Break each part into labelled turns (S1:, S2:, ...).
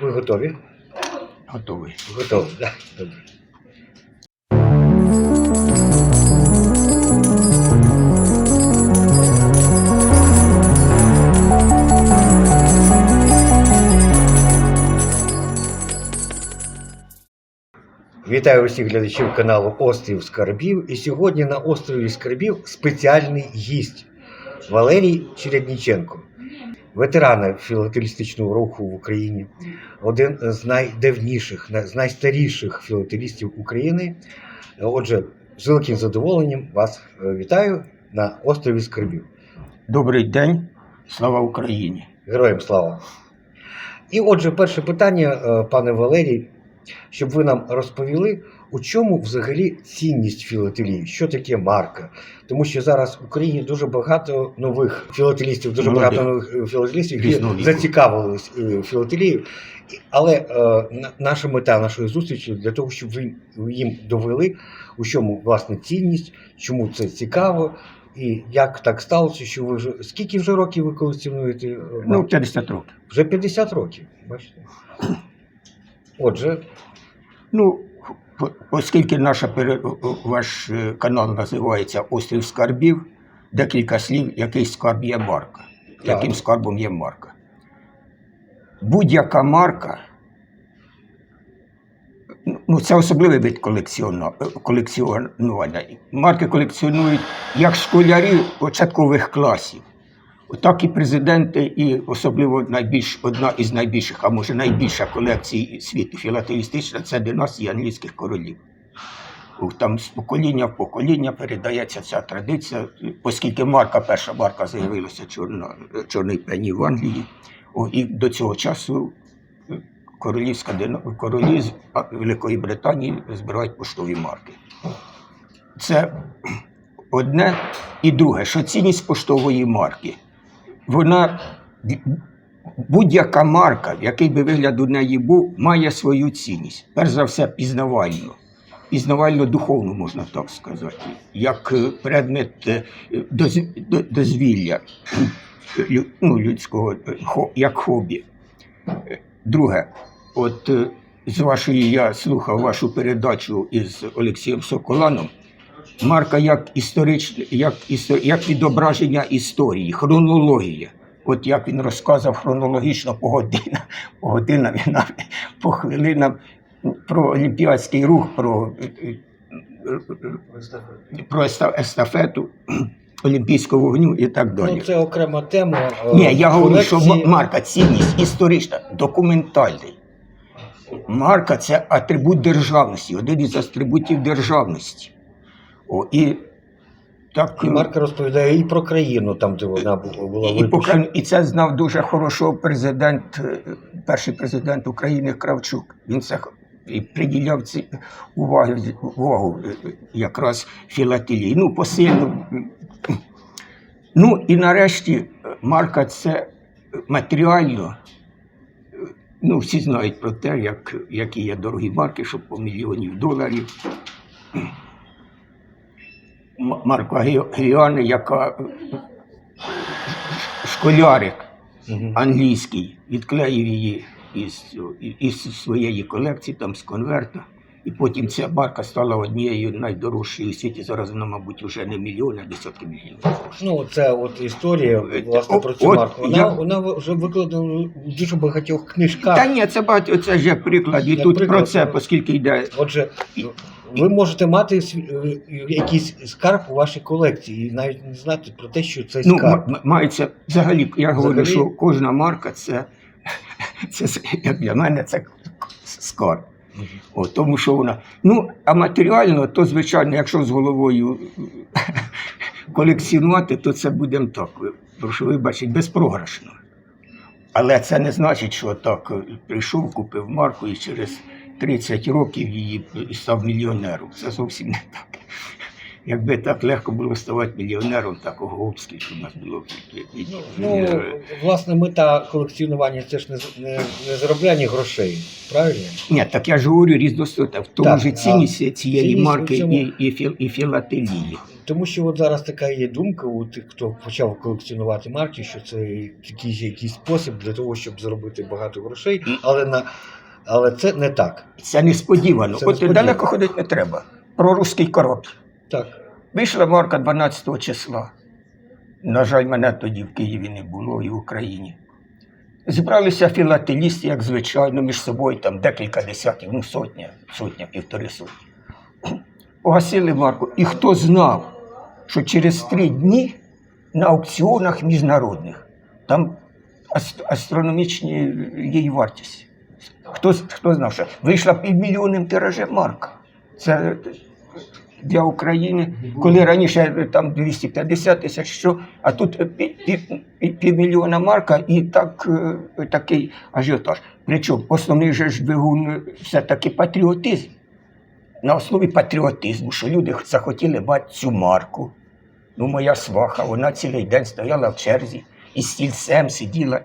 S1: Ви готові?
S2: Готовий.
S1: Готові, так. Добре. Вітаю усіх глядачів каналу Острів Скарбів. І сьогодні на острові Скарбів спеціальний гість Валерій Чередніченко, ветеран філателістичного руху в Україні, один з найдавніших, з найстаріших філателістів України. Отже, з великим задоволенням вас е, вітаю на острові Скарбів.
S2: Добрий день, слава Україні.
S1: Героям слава! І отже, перше питання, е, пане Валерій, щоб ви нам розповіли, у чому взагалі цінність філателії, що таке марка? Тому що зараз в Україні дуже багато нових філателістів, дуже
S2: Молодих.
S1: багато нових е, філателістів, які
S2: Різного
S1: зацікавились е, філателією. Але е, наша мета нашої зустрічі для того, щоб ви їм довели, у чому власне цінність, чому це цікаво. І як так сталося, що ви вже скільки вже років ви колекціонуєте? е,
S2: Ну, 50 років.
S1: Вже 50 років, бачите. Отже,
S2: Ну, оскільки наша ваш е, канал називається Острів Скарбів, декілька слів, який скарб є марка.
S1: Так.
S2: Яким скарбом є марка. Будь-яка марка. Ну, це особливий вид е, колекціонування. Марки колекціонують як школярі початкових класів, так і президенти, і особливо найбільш, одна із найбільших, а може найбільша колекція світу філателістична це династія англійських королів. Там з покоління в покоління передається ця традиція, оскільки марка, перша марка з'явилася чорна, чорний пені в Англії. О, і до цього часу королівська королі з Великої Британії збирають поштові марки. Це одне і друге, що цінність поштової марки. Вона будь-яка марка, який би вигляд у неї був, має свою цінність. Перш за все, пізнавально. Пізнавально духовну, можна так сказати, як е, предмет е, доз- дозвілля ну, людського, е, як хобі. Друге, от з вашої я слухав вашу передачу із Олексієм Соколаном. Марка як історичне, як, як відображення історії, хронологія. От як він розказав хронологічно по годинам, по годинам і навіть по хвилинам про олімпіадський рух, про, про естафету олімпійського вогню і так далі.
S1: ну, це окрема тема. е,
S2: Ні, я говорю, що марка цінність історична, документальний. Марка це атрибут державності, один із атрибутів державності. О, і так,
S1: І марка розповідає і про країну, там, де вона була
S2: і,
S1: випущена.
S2: і це знав дуже хорошо президент, е, перший президент України Кравчук. Він це і приділяв ці увагу, увагу е, якраз філателії. Ну, посильно. Ну і нарешті е, марка це матеріально. е, Ну, всі знають про те, як, які є дорогі марки, що по мільйонів доларів. М- Марка Ге- яка е, школярик англійський відклеїв її із, із своєї колекції, там з конверта. І потім ця марка стала однією найдорожчою у світі. Зараз вона, мабуть, вже не мільйони, а десятки мільйонів.
S1: Ну, це от історія власне про цю
S2: от
S1: марку. Вона,
S2: я-
S1: вона вже викладена у дуже багатьох книжках.
S2: Та ні, це багато, це як приклад. І
S1: Як
S2: тут
S1: приклад,
S2: про це, оскільки йде.
S1: Отже, ви можете мати е, якийсь скарб у вашій колекції і навіть не знати про те, що це
S2: Ну,
S1: скарб.
S2: м- мається взагалі, я говорю,
S1: Взагалі-
S2: що кожна марка це, це як для мене, це скарб.
S1: Мгм.
S2: О, тому що вона. Ну, а матеріально, то звичайно, якщо з головою колекціонувати, то це будемо так. Прошу вибачити, безпрограшно. Але це не значить, що так е, прийшов, купив марку і через 30 років її і став мільйонером. Це зовсім не так. Якби так легко було ставати мільйонером, так Оговський, що в нас було.
S1: Ну, ну, власне, мета колекціонування це ж не, не, не заробляння грошей, правильно?
S2: Ні, так я ж говорю різностота. В тому
S1: Так,
S2: ж цінність цієї
S1: цінність
S2: марки
S1: цьому-
S2: і, і, філ, і філателії.
S1: Тому що от зараз така є думка у тих, хто почав колекціонувати марки, що це такий якийсь спосіб для того, щоб заробити багато грошей, але на але це не так.
S2: Це несподівано.
S1: Це
S2: От
S1: несподівано.
S2: далеко ходити не треба. Про руський короб.
S1: Так.
S2: Вийшла марка 12 числа. На жаль, мене тоді в Києві не було і в Україні. Зібралися філателісти, як звичайно, між собою там декілька десятків, ну сотня, сотня, півтори сотні. Погасили марку. І хто знав, що через три дні на аукціонах міжнародних там астрономічні її вартість. Хто, хто знав, що вийшла півмільйонним тиражем марка. Це для України, коли раніше там 250 тисяч, що, а тут пі- пі- пі- півмільйона марка і так, е, такий ажіотаж. Причому основний же ж двигун е, все-таки патріотизм. На основі патріотизму, що люди захотіли мати цю марку. Ну, моя сваха, вона цілий день стояла в черзі і стільцем сиділа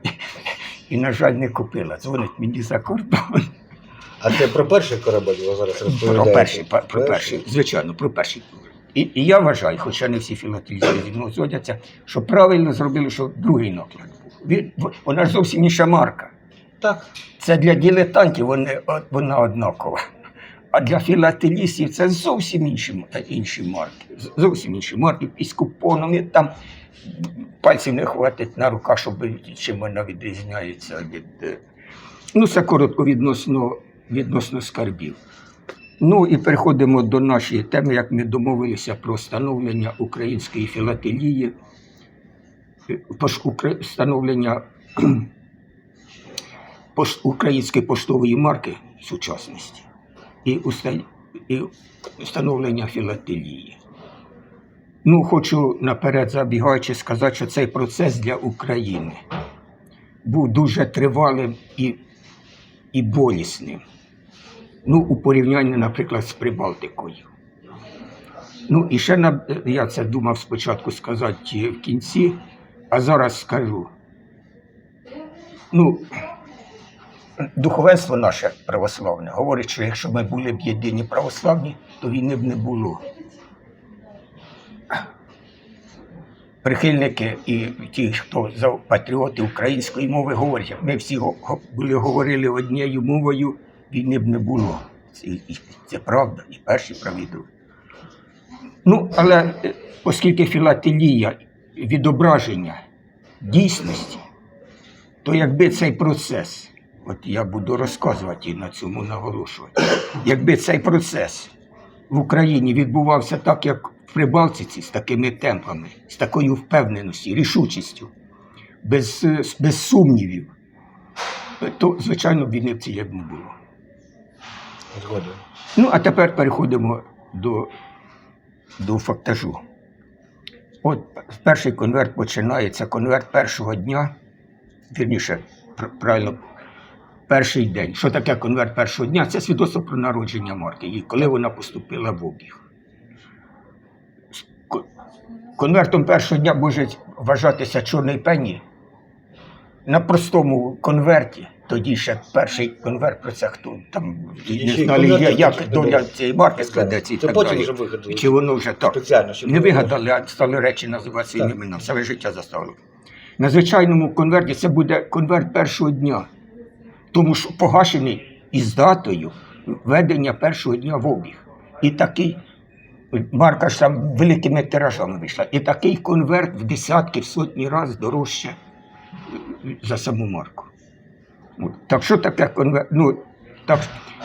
S2: і, на жаль, не купила. Дзвонить мені за кордон.
S1: А це про перший корабель ви зараз розповідаєте?
S2: Про перший, про, про перший, звичайно, про перший. І, і я вважаю, хоча не всі філателісти зі мною згодяться, що правильно зробили, що другий наклад був. Він, вона ж зовсім інша марка.
S1: Так.
S2: Це для дилетантів вони, вона однакова. А для філателістів це зовсім інші, інші марки. Зовсім інші марки. І з купоном, і там пальців не хватить на руках, щоб чим вона відрізняється від. е, Ну, це коротко відносно, відносно скарбів. Ну і переходимо до нашої теми, як ми домовилися про встановлення української філателії, е, встановлення української поштової марки сучасності і встановлення філателії. Ну, хочу наперед забігаючи сказати, що цей процес для України був дуже тривалим і, і болісним. Ну, у порівнянні, наприклад, з Прибалтикою. Ну, і ще на, я це думав спочатку сказати в кінці, а зараз скажу. Ну, духовенство наше православне говорить, що якщо ми були б єдині православні, то війни б не було. Прихильники і ті, хто за патріоти української мови говорять, ми всі були говорили однією мовою, війни б не було. Це, це правда, і перші праві. Ну, але е, оскільки філателія відображення дійсності, то якби цей процес, от я буду розказувати і на цьому наголошувати, якби цей процес в Україні відбувався так, як в Прибалтиці, з такими темпами, з такою впевненістю, рішучістю, без, е, без сумнівів, то, звичайно, війни б не було.
S1: Згоден.
S2: Ну, а тепер переходимо до, до фактажу. От перший конверт починається, конверт першого дня, вірніше, правильно, перший день. Що таке конверт першого дня? Це свідоцтво про народження марки, і коли вона поступила в обіг. Конвертом першого дня може вважатися чорний пені. На простому конверті, тоді ще перший конверт про це хто там не знали, як
S1: такі
S2: доля цієї марки складеться і так
S1: потім
S2: далі. Чи воно вже так? Не вигадали, а стали речі називати своїм
S1: Так.
S2: іменем. Все життя заставили. На звичайному конверті це буде конверт першого дня. Тому що погашений із датою введення першого дня в обіг. І такий марка ж там великими тиражами вийшла. І такий конверт в десятки, в сотні разів дорожче за саму марку. От. Так що таке конверт? Ну, так,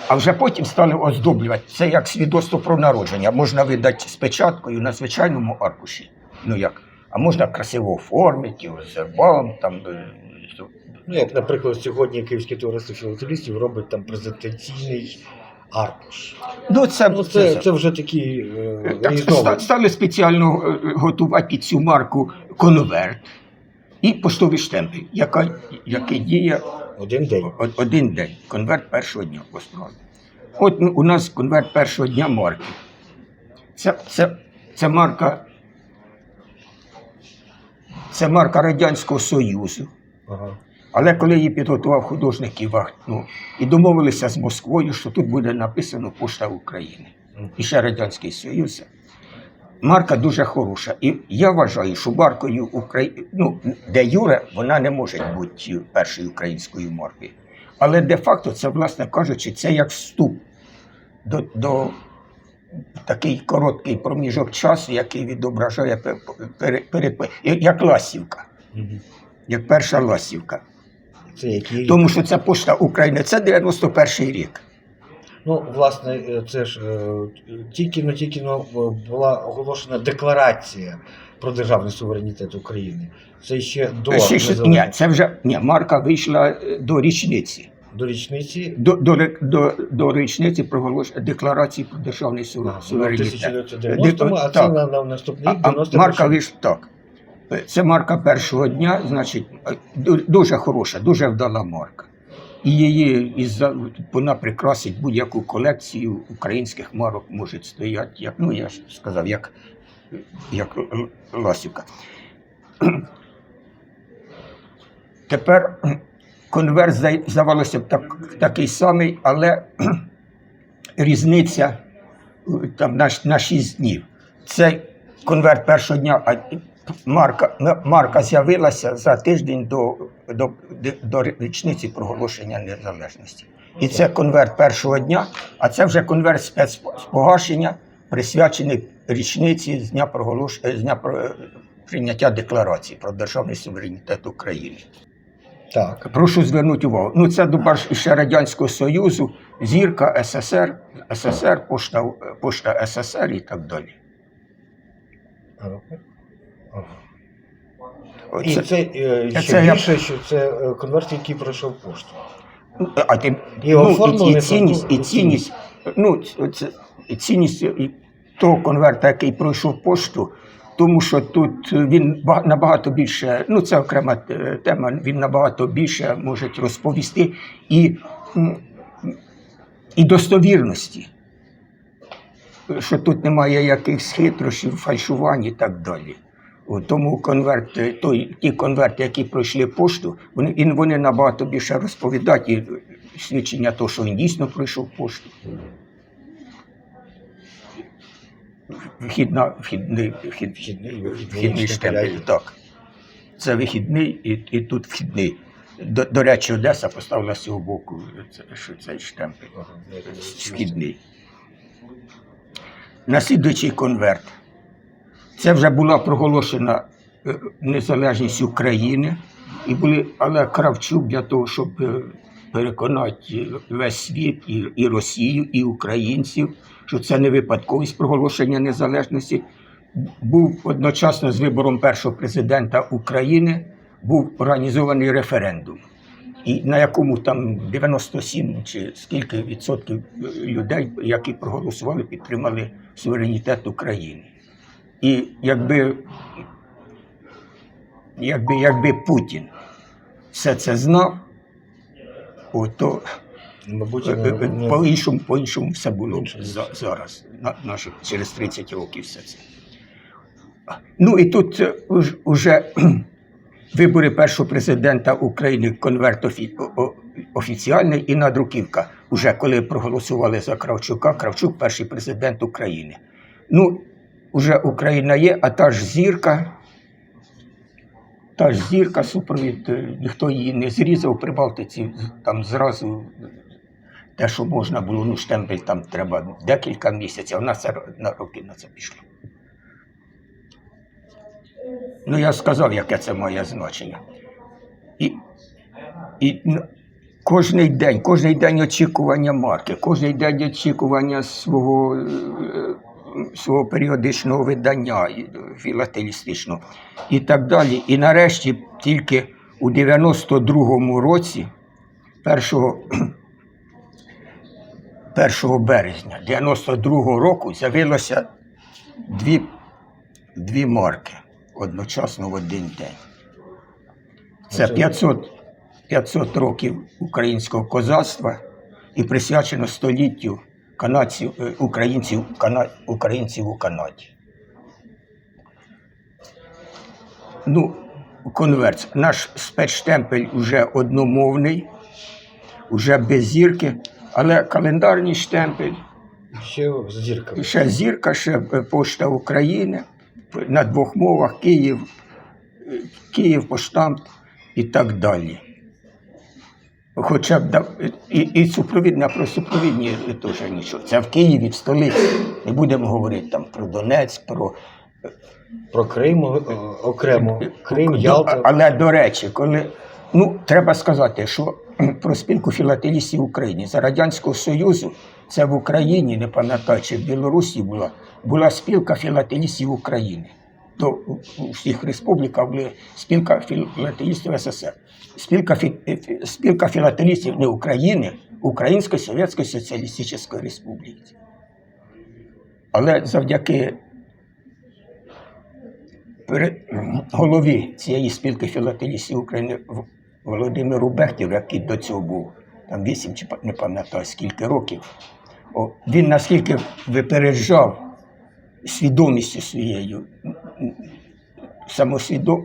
S2: а вже потім стали оздоблювати. Це як свідоцтво про народження. Можна видати з печаткою на звичайному аркуші. Ну як? А можна красиво оформити, з гербом, там. е,
S1: Ну, як, наприклад, сьогодні Київське товариство філателістів робить там презентаційний аркуш.
S2: Ну, це,
S1: Ну, це, це вже такі е,
S2: Так, стали спеціально е, готувати під цю марку конверт і поштовий штемпель, яка, який діє
S1: Один день.
S2: один день. Конверт першого дня по справі. От у нас конверт першого дня марки. Це, це, це марка. Це марка Радянського Союзу.
S1: Ага.
S2: Але коли її підготував художник Івах, ну, і домовилися з Москвою, що тут буде написано Пошта України. І ще Радянський Союз. марка дуже хороша. І я вважаю, що маркою Украї... ну, де Юре, вона не може бути першою українською маркою. Але де-факто це, власне кажучи, це як вступ до, до такий короткий проміжок часу, який відображає пе- перед, перед, як ласівка, як перша ласівка.
S1: Це який рік?
S2: Тому що це пошта України, це 91 рік.
S1: Ну, власне, е, це ж е, тільки но тільки но е, була оголошена декларація про державний суверенітет України. Це ще до,
S2: Ще, ще, ні, це вже ні, марка вийшла е, до річниці.
S1: до річниці
S2: До, до, до, до річниці проголошення декларації про державний
S1: ну,
S2: суверенітет.
S1: 1990-му, а це на, на наступний
S2: А,
S1: рік
S2: а
S1: 91
S2: марка вийшла так. Це марка першого дня, значить, дуже хороша, дуже вдала марка. І її вона прикрасить будь-яку колекцію українських марок може стояти, як, ну я ж сказав, як, як ласівка. Тепер конверт зда- здавалося б так, такий самий, але різниця там на, на 6 днів. Цей конверт першого дня, а марка, марка з'явилася за тиждень до, до, до річниці проголошення незалежності. І це конверт першого дня, а це вже конверт спецпогашення, присвячений річниці з дня, проголош... з дня про... прийняття декларації про державний суверенітет України.
S1: Так.
S2: Прошу звернути увагу. Ну, це доба ж ще Радянського Союзу, зірка СССР, СССР, пошта, пошта СССР і так далі.
S1: І
S2: Оце-
S1: це е,
S2: це
S1: ще
S2: я-
S1: більше, що це е, конверт, який пройшов пошту.
S2: а тим,
S1: І
S2: ну, і, і цінність, і цінність, ну, це, і цінність того конверта, який пройшов пошту, тому що тут він набагато більше, ну це окрема е, тема, він набагато більше може розповісти і, і достовірності, що тут немає якихось хитрощів, фальшувань і так далі. Тому конверт, е, той, ті конверти, які пройшли пошту, вони, і вони набагато більше розповідають і свідчення того, що він дійсно пройшов пошту. Вхідна, вхідний, вхід,
S1: Вхідний
S2: вхідний штемпель, так. Це вихідний і, і тут вхідний. До, до речі, Одеса поставила з цього боку, це, що цей штемпель вхідний. Наслідуючий конверт. Це вже була проголошена е, незалежність України, і були, але Кравчук для того, щоб е, переконати весь світ, і, і Росію, і українців, що це не випадковість проголошення незалежності, був одночасно з вибором першого президента України був організований референдум. І на якому там 97 чи скільки відсотків людей, які проголосували, підтримали суверенітет України. І якби, якби, якби Путін все це знав, то
S1: Мабуть,
S2: е, е, по-іншому, по-іншому все було зараз, на, наші, через 30 років все це. Ну і тут е, уже вибори першого президента України, конверт офі, офіціальний і надруківка. Уже коли проголосували за Кравчука, Кравчук перший президент України. Ну, уже Україна є, а та ж зірка, та ж зірка супровід, е, ніхто її не зрізав при Балтиці, там зразу те, що можна було, ну штемпель там треба декілька місяців, а в нас на роки на це пішло. Ну, я сказав, яке це має значення. І, і ну, кожний день, кожний день очікування марки, кожний день очікування свого, е, свого періодичного видання е, філателістичного і так далі. І нарешті тільки у 92-му році, 1, 1 березня 92-го року з'явилося дві, дві марки одночасно в один день. Це 500, 500 років українського козацтва і присвячено століттю канадців, е, українців, кана, українців у Канаді. Ну, конверт. Наш спецштемпель вже одномовний, вже без зірки, але календарний штемпель
S1: Ще з зірками.
S2: Ще зірка, ще е, Пошта України на двох мовах Київ, е, Київ, поштамт і так далі. Хоча б да- і, і супровідна про супровідні теж нічого. Це в Києві, в столиці. Не будемо говорити там про Донецьк, про
S1: Про Крим е, окремо. Крим, Ялта.
S2: Але до речі, коли ну треба сказати, що про спілку філателістів України за Радянського Союзу це в Україні, не пам'ятаю, чи в Білорусі була, була спілка філателістів України. То у всіх республіках була спілка філателістів СССР. Спілка, фі, е, спілка філателістів не України, Української Совєтської Соціалістичної Республіки. Але завдяки голові цієї спілки філателістів України Володимиру Бехтєву, який до цього був там вісім чи не пам'ятаю скільки років. Він наскільки випереджав свідомістю своєю, м,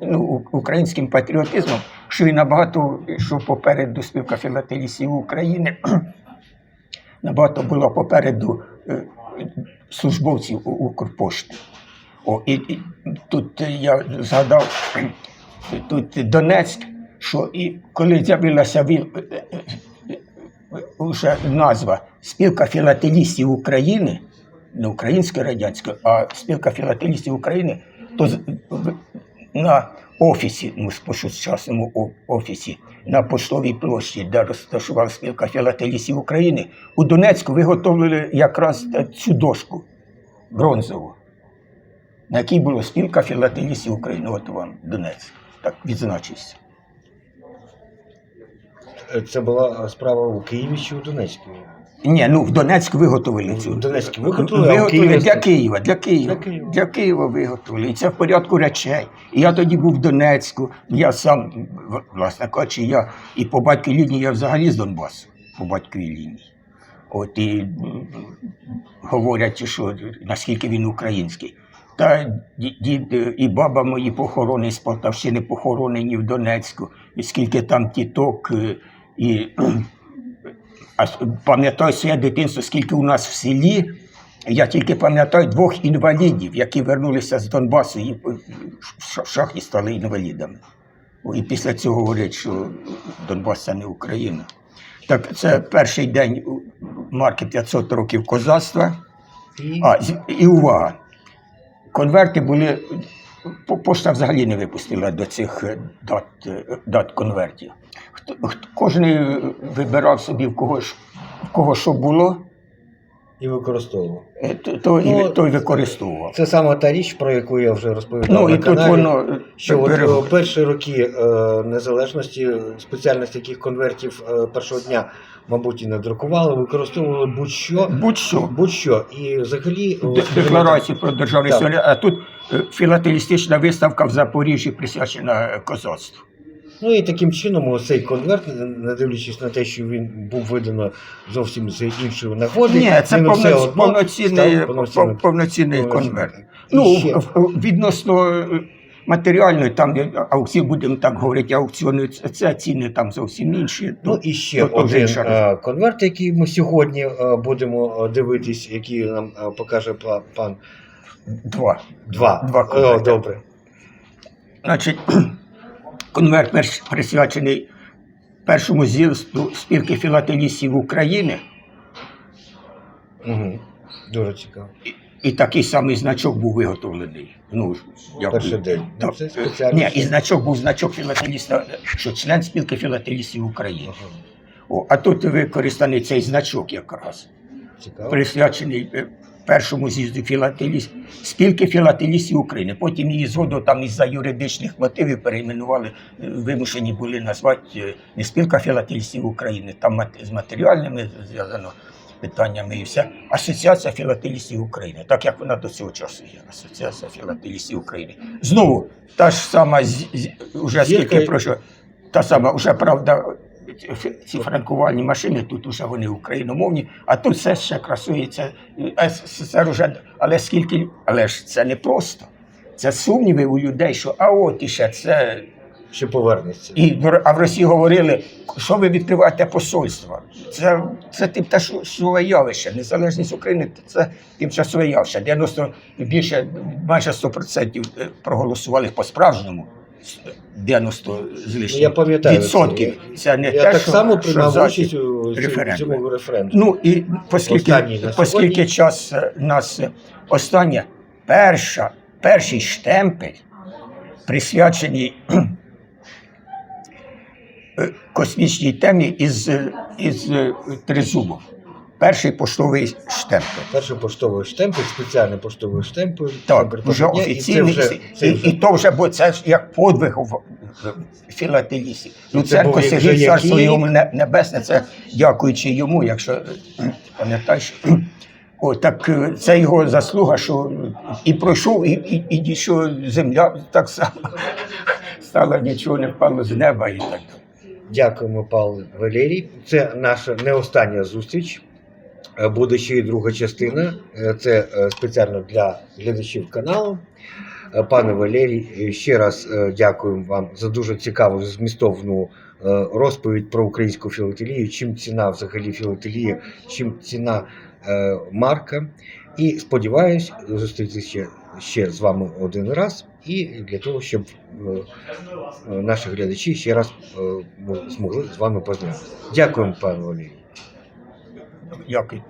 S2: ну, українським патріотизмом, що він набагато йшов попереду спілка філателістів України, набагато було попереду е, службовців Укрпошти. О, і, і тут я згадав тут Донецьк, що і коли з'явилася віл- е, е, вже назва Спілка філателістів України, не українська радянська, а спілка філателістів України, то на офісі, ну, сучасному офісі, на поштовій площі, де розташувала спілка філателістів України, у Донецьку виготовили якраз е, цю дошку бронзову на якій була спілка філателістів України. От вам Донець. Так відзначився.
S1: Е, Це була справа у Києві чи у Донецьку?
S2: Ні, ну в Донецьк виготовили цю.
S1: В Донецьку виготовили, а в Києві-
S2: для Києва, для Києва.
S1: Для Києва.
S2: Для Києва виготовили. І це в порядку речей. І я тоді був в Донецьку. Я сам, в- власне кажучи, я і по батьковій лінії я взагалі з Донбасу, по батьковій лінії. От і м, говорять, що наскільки він український. Та ді- дід е, і баба мої похорони з Полтавщини похоронені в Донецьку, і скільки там тіток, е, і пам'ятаю своє дитинство, скільки у нас в селі. Я тільки пам'ятаю двох інвалідів, які вернулися з Донбасу і в ш- в шахті стали інвалідами. І після цього говорять, що Донбас це не Україна. Так це перший день марки 500 років козацтва.
S1: І
S2: А, і увага. Конверти були. По- Пошта взагалі не випустила до цих е, дат, е, дат конвертів. Хто, хто, кожен е, вибирав собі в кого, в кого що було,
S1: і використовував.
S2: е, то, то, і,
S1: Ну,
S2: ви- то й використовував.
S1: Це саме та річ, про яку я вже розповідав.
S2: Ну
S1: на
S2: і тут воно
S1: Що от
S2: бере-
S1: е, перші роки е, незалежності спеціальність таких конвертів е, першого дня, мабуть, і не друкували, використовували будь-що,
S2: будь-що.
S1: будь-що. І взагалі
S2: Де- Декларацію про державний
S1: Так.
S2: а тут е, філателістична виставка в Запоріжжі присвячена козацтву.
S1: Ну і таким чином цей конверт, не дивлячись на те, що він був видано зовсім з іншої нагоди.
S2: Ні, це
S1: він все одно
S2: повноцінний,
S1: став повноцінним.
S2: повноцінний конверт.
S1: І
S2: Ну,
S1: ще.
S2: відносно е, матеріальної, там де аукціон, будемо так говорити, аукціони це ціни там зовсім інші.
S1: Ну і ще
S2: то- то вже
S1: один
S2: інша
S1: е, конверт, який ми сьогодні е, будемо е, дивитись, який нам е, покаже пла- пан.
S2: два.
S1: Два.
S2: Два
S1: О,
S2: конверти.
S1: добре.
S2: Значить, конверт присвячений першому з'їзду спілки філателістів України.
S1: Угу. Дуже цікаво.
S2: І такий самий значок був виготовлений. Ну,
S1: Перший день. Ну, це.
S2: Ні, і значок був значок філателіста, що член спілки філателістів України.
S1: Ага.
S2: О, а тут використаний цей значок якраз,
S1: Цікаво.
S2: присвячений е, першому з'їзду філателіст, спілки філателістів України. Потім її згодом там із-за юридичних мотивів перейменували, е, вимушені були назвати е, не спілка філателістів України, там з матеріальними зв'язано питаннями і все. Асоціація філателістів України, так як вона до цього часу є. Асоціація філателістів України. Знову та ж сама з, з, уже скільки пройшло, та сама, вже правда, ці франкувальні машини, тут уже вони україномовні, а тут все ще красується СССР уже, але скільки, але ж це не просто. Це сумніви у людей, що а от іще це
S1: що повернеться.
S2: І, Р- а в Росії говорили, що ви відкриваєте посольства. Це, це тимчасове явище. Незалежність України це тимчасове явище. 90, більше, майже 100% проголосували по-справжньому. 90 з
S1: Ну,
S2: лишнім
S1: я пам'ятаю
S2: відсотків. Це не
S1: Я
S2: те,
S1: так
S2: що,
S1: само приймав участь у цьому, референдумі.
S2: Ну і
S1: Останній
S2: оскільки час е, нас е, останнє, перша, перший штемпель, присвячений е, космічній темі із, із тризубом. Перший поштовий штемпель.
S1: Перший поштовий штемпель, спеціальний поштовий штемпель.
S2: Так, вже
S1: дня, і це вже- це
S2: і,
S1: вже-
S2: і то вже, бо це ж як подвиг в- філателісті.
S1: Ну, це був
S2: Сергій Царство йому небесне, це дякуючи йому, якщо е, пам'ятаєш. О, так е, це його заслуга, що і пройшов, і, і, і дійшов земля так само. Стало нічого не впало з неба і так.
S1: Дякуємо, Павло Валерій. Це наша не остання зустріч. Буде ще й друга частина. Е, Це е, спеціально для глядачів каналу. Е, Пане Валерій, ще раз дякуємо вам за дуже цікаву змістовну розповідь про українську філателію, чим ціна взагалі філателії, чим ціна марка. І сподіваюсь зустрітися ще, з вами один раз, і для того, щоб наші глядачі ще раз змогли з вами познайомитися. Дякуємо, пане Валерій.
S2: Дякую.